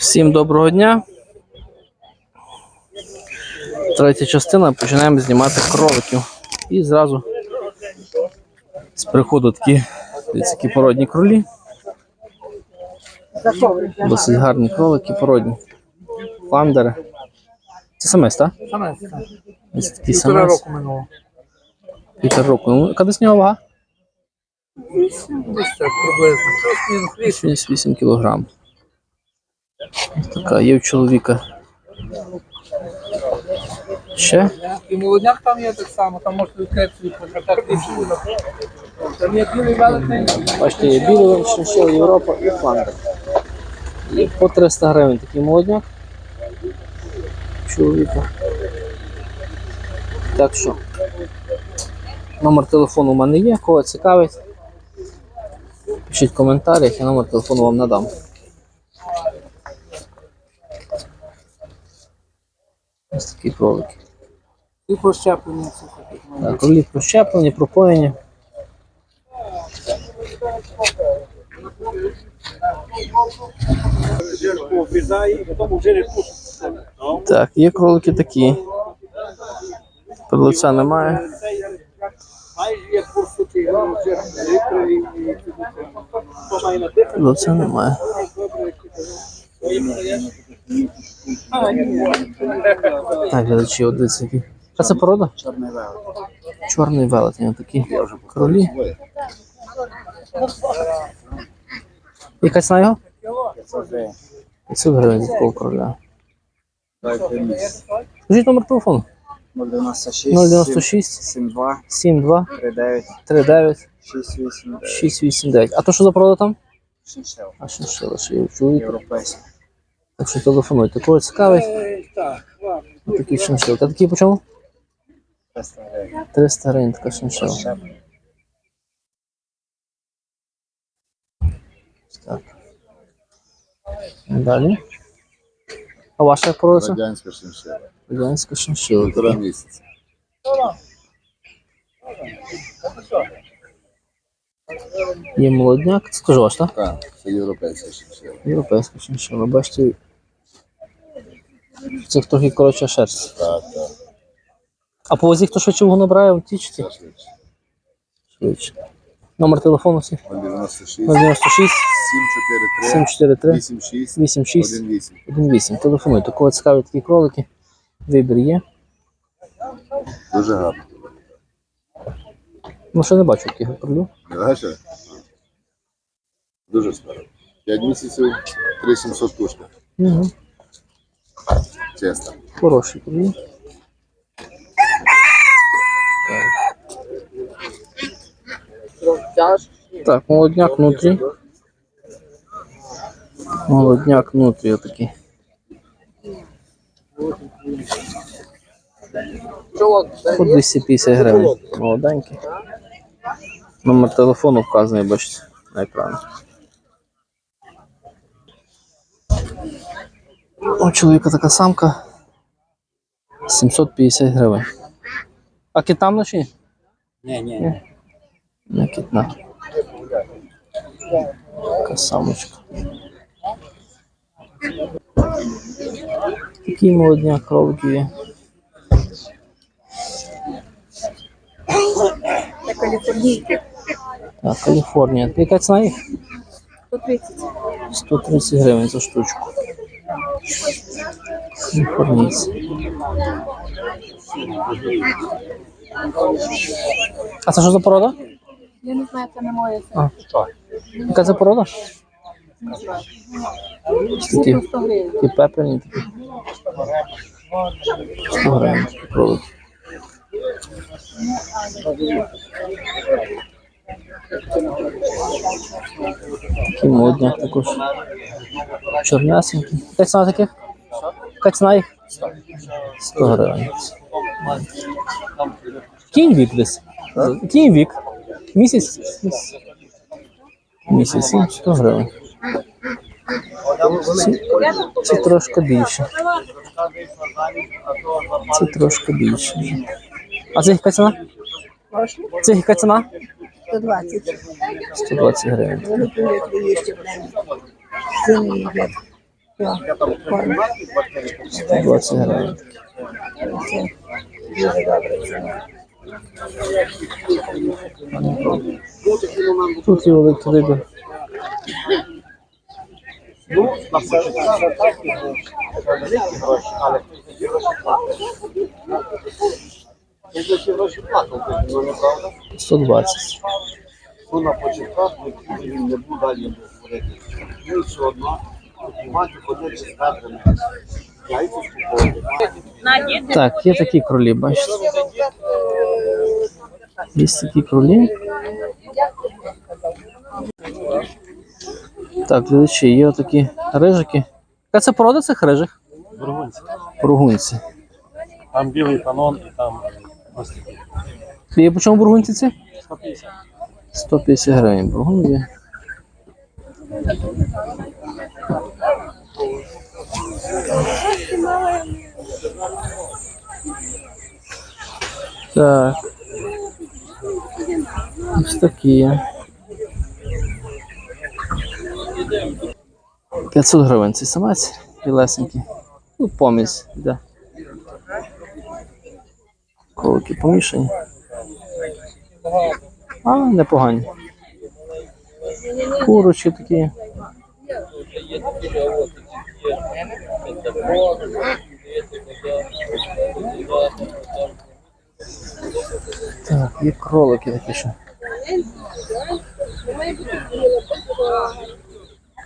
Всім доброго дня. Третя частина. Починаємо знімати кроликів. І зразу з приходу такі, такі породні кролі. Досить гарні кролики породні. Фандери. Це самець, так? Саме Ось такий півтора самець. року минуло. Півтора року. Ну, яка десь нього вага? Десь так приблизно. Плюс-мінус 8 кілограм. Така є в чоловіка. Ще? І молодняк там є так само, там можна відкрити. Там є білий велетень. Бачите, є білий шиншил Європа і фландер. І по 300 гривень такий молодняк. Чоловіка. Так що. Номер телефону у мене є, кого цікавить. Пишіть в коментарях, я номер телефону вам надам. Такі кролики. І прощеплення. Так, кролі прощеплені, пропоєні. Так, є кролики такі. Лиця немає. Лиця немає. Так, глядачі, от дивіться які. Що це порода? Чорний велетень. Чорний велетень, такі кролі. Яка ціна його? 500 гривень за такого короля. Скажіть номер телефону. 096 096 72 72 39 39 68 689. А то що за порода там? Шиншел. А що ще є у чоловіка. Так що телефонуйте. Кого цікавить? Такий шиншил. Та такий по чому? 300 гривень. 300 гривень така. Так. Далі. А ваша порода? Радянська шиншила. Радянська шиншила. Півтора місяця. Є молодняк. Це теж ваш, так? Так, це європейська шиншила. Європейська шиншила. Бачите, це трохи коротша шерсть. Так, так, А по возі хто швидше його набирає, в тічці? це швидше. Швидше. Номер телефону всі? 096 096 743 743 86 86 18. 18. Телефонуйте. Кого цікавить такі кролики, вибір є. Дуже гарно. Ну, ще не бачу таких кролів. Не бачиш? Дуже скоро. 5 місяців 3700 кушка. Угу. Чесно. Хороші кролі. Так, молодняк внутрі. Молодняк внутрі отакий. По 250 гривень. Молоденький. Номер телефону вказаний, бачите, на екрані. У чоловіка така самка. 750 гривень. А китам чи ні? Ні, ні. Не кітна. Така самочка. Такі молодняк кролики є. Це каліфорнійки. Так, Каліфорнія. Яка ціна їх? 130. 130 гривень за штучку. Каліфорнійці. А це що за порода? Я не знаю, це не моє. А. Яка це порода? Такі, Це 100 гривень. такі пепельні такі. 100 гривень такі кролики. Такий молодняк також. Чорнесенький. Яка ціна таких? Яка ціна їх? 100 гривень. Кінь вік десь. Кінь вік. Місяць. Місяць. 100 гривень. Ці трошки більше. Це трошки більше. А це яка ціна? Це яка ціна? 120. 120 гривень. Вони в день. Їдять. 120 гривень. Тут великий вибір. Ну, на початку так, великі гроші, але. Ти за ці гроші платив, ну неправда? 120. Ну, на початках він не був далі говорити. Ну і все одно, Так, є такі кролі, бачите. Є такі кролі. Так, глядачі, є отакі рижики. Яка це порода цих рижих? Бургунці. Бургунці. Там білий канон і там ось такі. Є по чому бургунці ці? 150. 150 гривень бургунці. Так. Ось такі. 500 гривень цей самець білесенький. Ну, помість, да. Колики помішані. А, непогані. Курочки такі. Так, є кролики такі ще.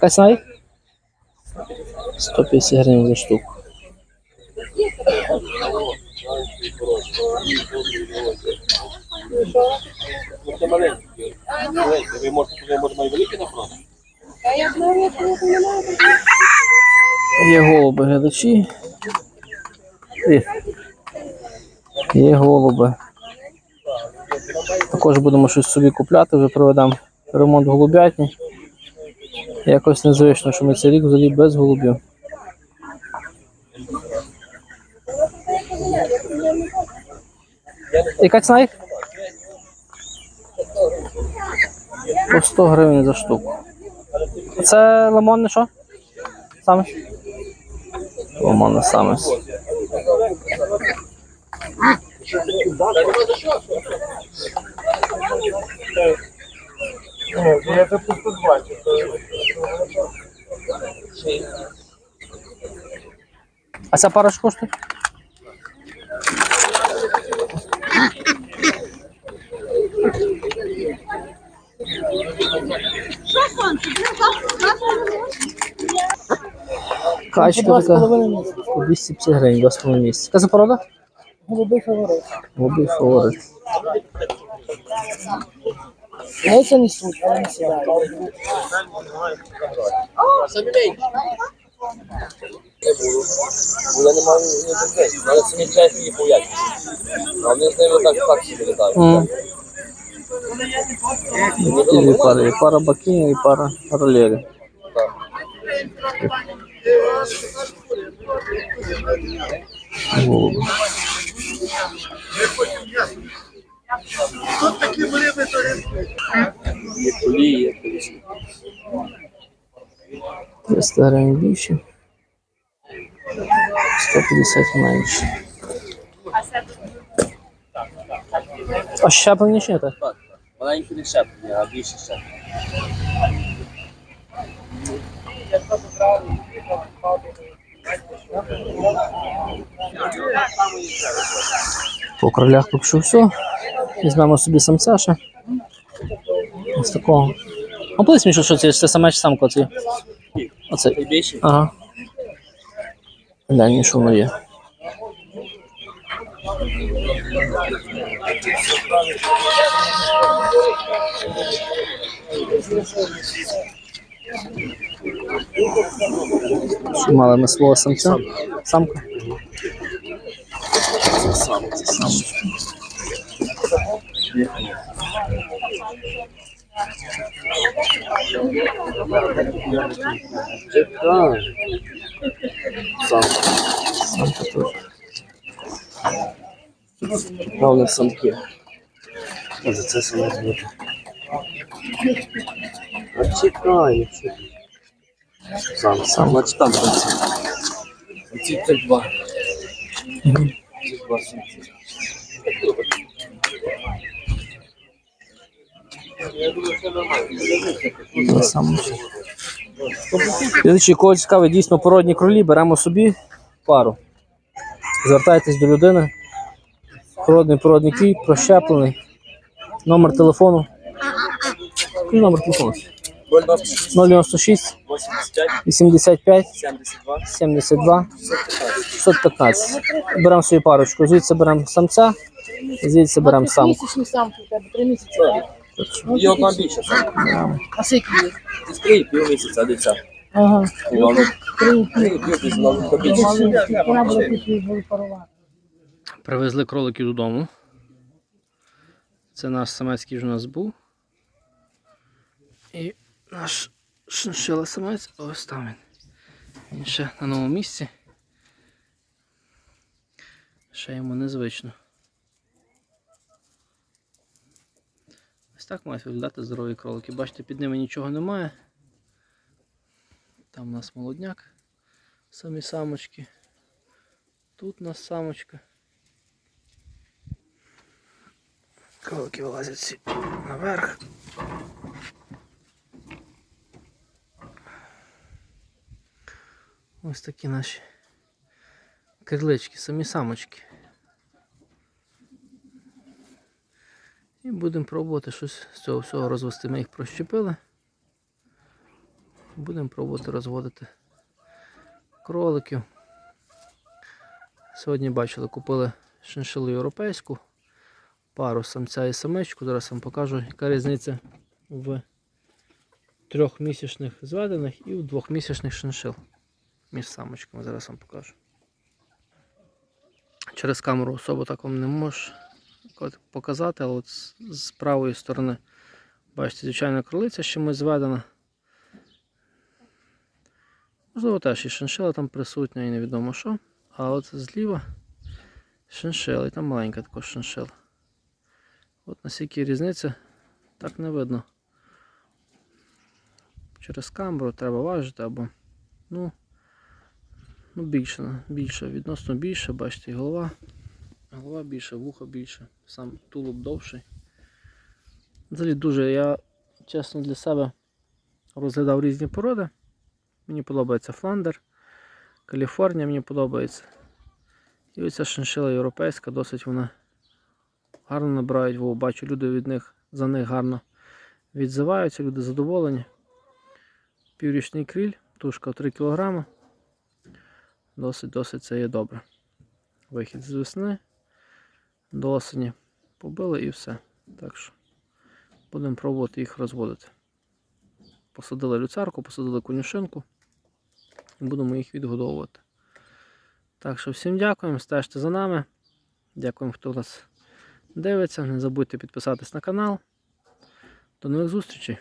Касай? 150 гривень за штуку. Ви можете, ви можете великі на фронт? Є голуби глядачі. Є. Голуби. Також будемо щось собі купляти, вже проведемо ремонт голубятні. Якось незвично, що ми цей рік взагалі без голубів. Яка ціна їх? По 100 гривень за штуку. Це лимонне що? Саме? Лимонне саме. Я це просто бачу. А ця пара що коштує? Качка така по 250 гривень, 2,5 місяці. Яка за порода? Голубий фаворит. Голубий фаворит. Яйця несуть, але не сідають. Я не маю не таке, але самі чайки її боять. А вони з ними так так собі літають. М. Ці дві пари. І пара бакінів, і пара ролерів. Голуби. Є кулі, є колісні. 300 гривень більше. 150 менше. А щеплення ще? Так, маленькі не щеплення, а більше щеплення. По кролях що все. Візьмемо собі самця ще. Ось такого. Ну, поясні, що, це, це саме чи самка оці? Оце. Ага. Глянь, що воно є. Що мали ми свого самця? Самка? Це самка, це самка. Самка. Главное самки. За це саме звути. А чекай, Сам. Сам. Значить там самці. Ці цих два. Цих два цікавить дійсно породні кролі, беремо собі пару. Звертайтесь до людини. Породний породний кій, прощеплений. Номер телефону. Номер телефону? 096 85, 85 72, 72 615. Беремо свою парочку. Звідси беремо самця, звідси беремо самку. Місячні самки у тебе, три місяці. І одна більша. А скільки? З три і пів місяця дитя. Ага. Три. Три і пів побільше. Привезли кроликів додому. Це наш самецький вже у нас був. І наш шиншила самець, ось там він. Він ще на новому місці. Ще йому незвично. Ось так мають виглядати здорові кролики. Бачите, під ними нічого немає. Там у нас молодняк, самі самочки. Тут у нас самочка. Кролики вилазять наверх. Ось такі наші крилички, самі самочки. І будемо пробувати щось з цього всього розвести. Ми їх прощепили. Будемо пробувати розводити кроликів. Сьогодні бачили, купили шиншилу європейську пару самця і самичку. Зараз вам покажу, яка різниця в трьохмісячних зведених і в двохмісячних шиншил між самочками. Зараз вам покажу. Через камеру особо так вам не можу показати, але от з, правої сторони бачите, звичайна кролиця ще ми зведена. Можливо, теж і шиншила там присутня і невідомо що. А от зліва шиншила, і там маленька також шиншила. От наскільки різниця, так не видно. Через камеру треба важити або ну, ну більше, більше, відносно більше, бачите, голова. Голова більше, вухо більше, сам тулуб довший. Взагалі дуже я чесно для себе розглядав різні породи. Мені подобається фландер, Каліфорнія мені подобається. І оця шиншила європейська, досить вона гарно набирають вагу. Бачу, люди від них за них гарно відзиваються, люди задоволені. Піврічний кріль, тушка 3 кг. Досить-досить це є добре. Вихід з весни до осені побили і все. Так що будемо пробувати їх розводити. Посадили люцарку, посадили конюшинку і будемо їх відгодовувати. Так що всім дякуємо, стежте за нами. Дякуємо, хто нас дивиться. Не забудьте підписатись на канал. До нових зустрічей!